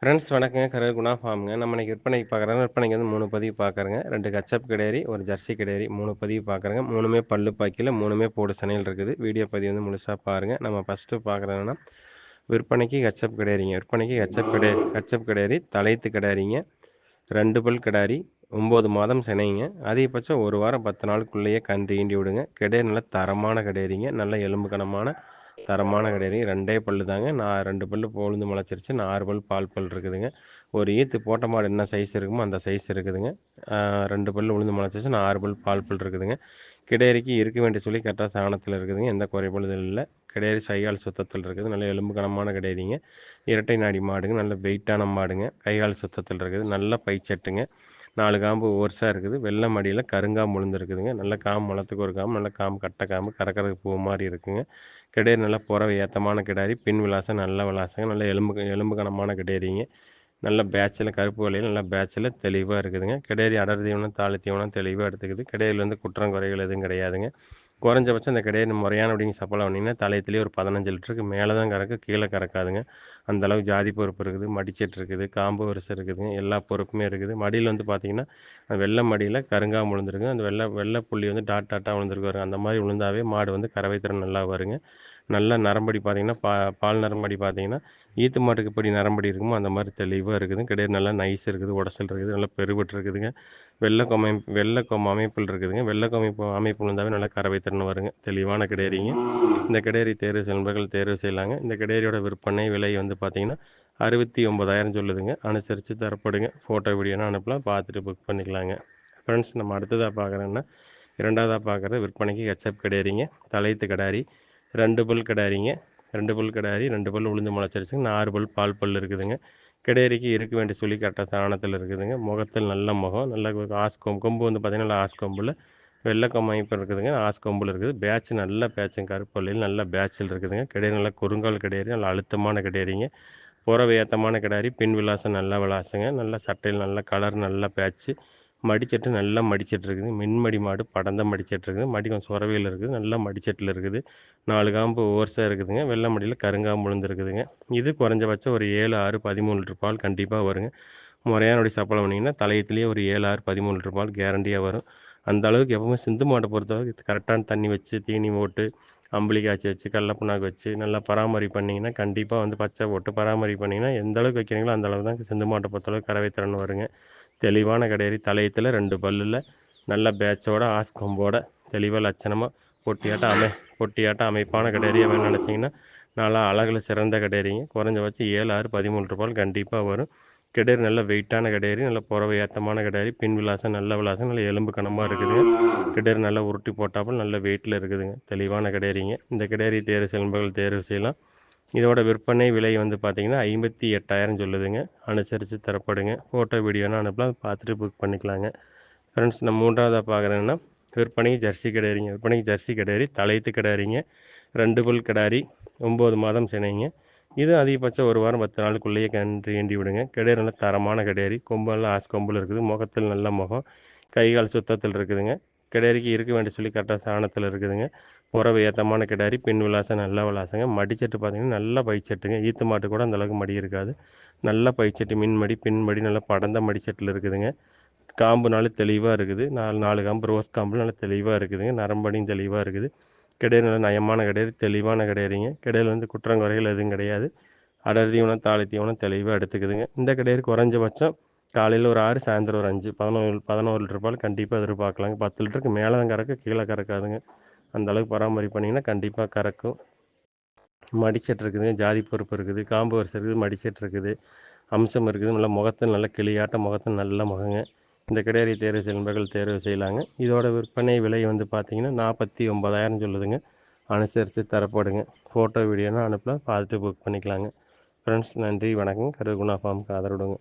Friends வணக்கங்க. கரூர் குணா ஃபார்முங்க. நம்ம இன்றைக்கி விற்பனைக்கு பார்க்குறோம். விற்பனைக்கு வந்து மூணு பதிவு பார்க்குறேங்க. ரெண்டு கச்சப் கிடையாது ஒரு ஜெர்சி கிடையாது மூணு பதிவு பார்க்குறேங்க. மூணுமே பல்லு பாக்கியில் மூணுமே போடு சனையில் இருக்குது. வீடியோ பதிவு வந்து முழுசாக பாருங்கள் நம்ம ஃபஸ்ட்டு பார்க்குறோன்னா விற்பனைக்கு கச்சப் கிடையாதுங்க விற்பனைக்கு கச்சப் கிடையாது கச்சப் கிடையாது தலைத்து கிடாரிங்க ரெண்டு பல் கிடாரி ஒம்பது மாதம் சினைங்க. அதிகபட்சம் ஒரு வாரம் பத்து நாளுக்குள்ளேயே கன்று ஈண்டி விடுங்க. கிடையாது நல்ல தரமான கிடையாதுங்க நல்ல எலும்பு கனமான தரமான கிடையாது ரெண்டே பல் தாங்க. நான் ரெண்டு பல்லு உளுந்து முளைச்சிருச்சு. நான் ஆறு பல் பால் பல் இருக்குதுங்க. ஒரு ஈத்து போட்ட மாடு என்ன சைஸ் இருக்குமோ அந்த சைஸ் இருக்குதுங்க. ரெண்டு பல்லு உளுந்து முளைச்சிருச்சு. நான் ஆறு பல் பால் பல் இருக்குதுங்க. கிடையறிக்கு இருக்க வேண்டிய சொல்லி கரெக்டாக சாணத்தில் இருக்குதுங்க. எந்த குறைபாடுதல் இல்லை. கிடையாது சைகால் சுத்தத்தில் இருக்குது. நல்ல எலும்பு கனமான கிடையாதுங்க இரட்டை நாடி மாடுங்க. நல்ல வெயிட்டான மாடுங்க. கைகால் சுத்தத்தில் இருக்குது. நல்ல பைச்சட்டுங்க. நாலு காம்பு ஓர்ஸாக இருக்குது. வெள்ளை மடியில் கருங்காம்பு விழுந்துருக்குதுங்க நல்ல காம்பு முளத்துக்கு ஒரு காம்பு நல்ல காம்பு கட்டை காம்பு கறக்கறதுக்கு பூ மாதிரி இருக்குங்க. கிடையாது நல்லா புறவை ஏத்தமான கிடாரி பின் விலாசம் நல்ல விலாசங்க நல்ல எலும்பு எலும்பு கனமான கிடையாதுங்க நல்ல பேட்சில் கருப்பு வலையில் நல்ல பேட்சில் தெளிவாக இருக்குதுங்க. கிடையாது அடர் தீவனம் தாழ் தீவனம் தெளிவாக எடுத்துக்குது. கிடையில் வந்து குற்றம் குறைகள் எதுவும் கிடையாதுங்க. குறைஞ்சபட்சம் இந்த கடையை முறையான அப்படிங்க சப்பலை பண்ணிங்கன்னா தலையத்துலேயே ஒரு பதினஞ்சு லிட்டருக்கு மேலே தான் கறக்கு கீழே கறக்காதுங்க. அந்தளவுக்கு ஜாதி பொறுப்பு இருக்குது மடிச்செட்டு இருக்குது காம்பு வரிசை இருக்குதுங்க எல்லா பொறுப்புமே இருக்குது. மடியில் வந்து பார்த்திங்கன்னா வெள்ளை மடியில் கருங்கா விழுந்துருக்கு அந்த வெள்ளை வெள்ளை புள்ளி வந்து டாட் டாட்டாக விழுந்துருக்கு வருங்க அந்த மாதிரி விழுந்தாவே மாடு வந்து கறவை திறன் நல்லா வருங்க. நல்ல நரம்படி பார்த்தீங்கன்னா பா பால் நரம்படி பார்த்தீங்கன்னா ஈத்து மாட்டுக்கு எப்படி நரம்படி இருக்குமோ அந்த மாதிரி தெளிவாக இருக்குது. கிடையாது நல்லா நைஸ் இருக்குது உடசல் இருக்குது நல்லா பெருபட்டு இருக்குதுங்க. வெள்ளை கொமை வெள்ளை அமைப்பில் இருக்குதுங்க. வெள்ளை கொமைப்பு அமைப்பு இருந்தாவே நல்லா கறவை திறன் வருங்க. தெளிவான கிடையாதுங்க இந்த கிடேரி தேர்வு செல்பர்கள் தேர்வு செய்யலாங்க. இந்த கிடையரியோட விற்பனை விலை வந்து பார்த்திங்கன்னா அறுபத்தி ஒம்பதாயிரம் சொல்லுதுங்க. அனுசரித்து தரப்படுங்க. ஃபோட்டோ வீடியோனா அனுப்பலாம். பார்த்துட்டு புக் பண்ணிக்கலாங்க. ஃப்ரெண்ட்ஸ் நம்ம அடுத்ததாக பார்க்குறோன்னா இரண்டாவதாக பார்க்குறது விற்பனைக்கு ஹெச்எப் கிடையாதுங்க தலைத்து கிடாரி. ரெண்டு பல் கிடாரிங்க. ரெண்டு பல் கிடாரி ரெண்டு பல் உளுந்து முளைச்சிருச்சுங்க. ஆறு பல் பால் பல் இருக்குதுங்க. கிடேரிக்கு இருக்க வேண்டிய சொல்லி கரெக்டாக தானத்தில் இருக்குதுங்க. முகத்தில் நல்ல முகம் நல்ல ஆஸ் கொம்பு கொம்பு வந்து பார்த்திங்கன்னா நல்லா ஆஸ் கொம்பில் வெள்ளை அமைப்பு இருக்குதுங்க. ஆஸ் கொம்பில் இருக்குது. பேட்ச் நல்ல பேட்சுங்க கருப்பள்ளியில் நல்ல பேட்சில் இருக்குதுங்க. கிடையாது நல்ல குறுங்கால் கிடையாது நல்ல அழுத்தமான கிடையாதுங்க புறவை ஏற்றமான கிடாரி பின் விலாசம் நல்ல விலாசங்க. நல்ல சட்டையில் நல்ல கலர் நல்ல பேட்ச்சு. மடிச்சட்டு நல்லா மடிச்சட்டு இருக்குது மின்மடி மாடு படந்த மடிச்சட்டு இருக்குது மடி கொஞ்சம் சுரவையில் இருக்குது. நல்லா மடிச்சட்டில் இருக்குது. நாலு காம்பு ஓர்ஸாக இருக்குதுங்க. வெள்ளை மடியில் கருங்காம்பு விழுந்துருக்குதுங்க. இது குறைஞ்சபட்சம் ஒரு ஏழு ஆறு பதிமூணு லிட்டர் பால் கண்டிப்பாக வருங்க. முறையானுடைய சப்பளம் பண்ணிங்கன்னா தலையத்துலேயே ஒரு ஏழு ஆறு பதிமூணு லிட்டர் பால் கேரண்டியாக வரும். அந்த அளவுக்கு எப்பவுமே சிந்து மாட்டை பொறுத்தளவுக்கு கரெக்டான தண்ணி வச்சு தீனி போட்டு அம்பளி காய்ச்சி வச்சு கடல புண்ணாக்கு வச்சு நல்லா பராமரிப்பு பண்ணிங்கன்னா கண்டிப்பாக வந்து பச்சை போட்டு பராமரிப்பு பண்ணிங்கன்னா எந்த அளவுக்கு வைக்கிறீங்களோ அந்த அளவுக்கு தான் சிந்து மாட்டை பொறுத்தளவுக்கு கறவை திறன் வருங்க. தெளிவான கடையறி தலையத்தில் ரெண்டு பல்லில் நல்ல பேட்சோட ஆஸ்கொம்போட தெளிவாக லட்சணமாக பொட்டியாட்டம் அமை பொட்டியாட்டம் அமைப்பான கடையறி வேணும் நினச்சிங்கன்னா நல்லா அழகில் சிறந்த கடையறிங்க குறைஞ்சபட்சம் ஏழு ஆறு பதிமூணு ரூபாய் கண்டிப்பாக வரும். கிடையாது நல்ல வெயிட்டான கிடையாது நல்ல புறவை ஏற்றமான கிடையாது பின் விலாசம் நல்ல விலாசம் நல்ல எலும்பு கனமாக இருக்குதுங்க. கிடையாது நல்லா உருட்டி போட்டாப்புல நல்ல வெயிட்டில் இருக்குதுங்க. தெளிவான கிடையாதுங்க இந்த கிடையாது தேர்வு செல்பங்கள் தேர்வு செய்யலாம். இதோட விற்பனை விலை வந்து பார்த்திங்கன்னா ஐம்பத்தி எட்டாயிரம் சொல்லுதுங்க. அனுசரித்து தரப்படுங்க. ஃபோட்டோ வீடியோனா அனுப்பலாம். பார்த்துட்டு புக் பண்ணிக்கலாங்க. ஃப்ரெண்ட்ஸ் நான் மூன்றாவதாக பார்க்குறேன்னா விற்பனைக்கு ஜெர்சி கிடையாதுங்க விற்பனைக்கு ஜெர்சி கிடையாது தலைத்து கிடையாதுங்க ரெண்டு புல் கிடாரி ஒம்பது மாதம் சினைங்க. இது அதிகபட்சம் ஒரு வாரம் பத்து நாளுக்குள்ளேயே கன்று ஏண்டி விடுங்க. கிடையாது நல்ல தரமான கிடையாது நல்லா ஆஸ் கொம்பில் இருக்குது. முகத்தில் நல்ல முகம். கை கால் சுத்தத்தில் இருக்குதுங்க. கிடாரிக்கு இருக்க வேண்டிய சொல்லி கரெக்டாக சாணத்தில் இருக்குதுங்க. புறவை ஏத்தமான கிடாரி பின் விலாசம் நல்ல விலாசங்க. மடிச்சட்டு பார்த்திங்கன்னா நல்லா பைச்சட்டுங்க ஈத்து மாட்டு கூட அந்தளவுக்கு மடி இருக்காது. நல்ல பைச்சட்டு மின்மடி பின்மடி நல்லா படந்த மடிச்சட்டில் இருக்குதுங்க. காம்பு நாள் தெளிவாக இருக்குது. நாலு நாலு காம்பு ரோஸ் காம்பு நல்லா தெளிவாக இருக்குதுங்க. நரம்படியும் தெளிவாக இருக்குது. கிடையாது நல்ல நயமான கிடையாது தெளிவான கிடையாதுங்க கிடையாது வந்து குற்றங்குறைகள் எதுவும் கிடையாது. அடர் தீவனம் தாழை தீவனம் தெளிவாக எடுத்துக்குதுங்க. இந்த கிடையாது குறைஞ்சபட்சம் காலையில் ஒரு ஆறு சாயந்தரம் ஒரு அஞ்சு பதினோரு பதினோரு லிட்டர் பால் கண்டிப்பாக எதிர்பார்க்கலாங்க. பத்து லிட்டருக்கு மேலே தான் கறக்கு கீழே கறக்காதுங்க. அந்த அளவுக்கு பராமரிப்பு பண்ணிங்கன்னா கண்டிப்பாக கறக்கும். மடிச்சட்டு இருக்குதுங்க ஜாதி பொறுப்பு இருக்குது காம்பு வரிசை இருக்குது மடிச்சட்டு இருக்குது அம்சம் இருக்குது நல்ல முகத்தில் நல்ல கிளியாட்ட முகத்தில் நல்ல முகங்க. இந்த கிடையாது தேர்வு செல்பர்கள் தேர்வு செய்யலாங்க. இதோட விற்பனை விலை வந்து பார்த்திங்கன்னா நாற்பத்தி ஒம்பதாயிரம் சொல்லுதுங்க. அனுசரித்து தரப்படுங்க. ஃபோட்டோ வீடியோனா அனுப்பலாம். பார்த்துட்டு புக் பண்ணிக்கலாங்க. ஃப்ரெண்ட்ஸ் நன்றி வணக்கம். கருகுணா ஃபார்முக்கு ஆதரவுடுங்க.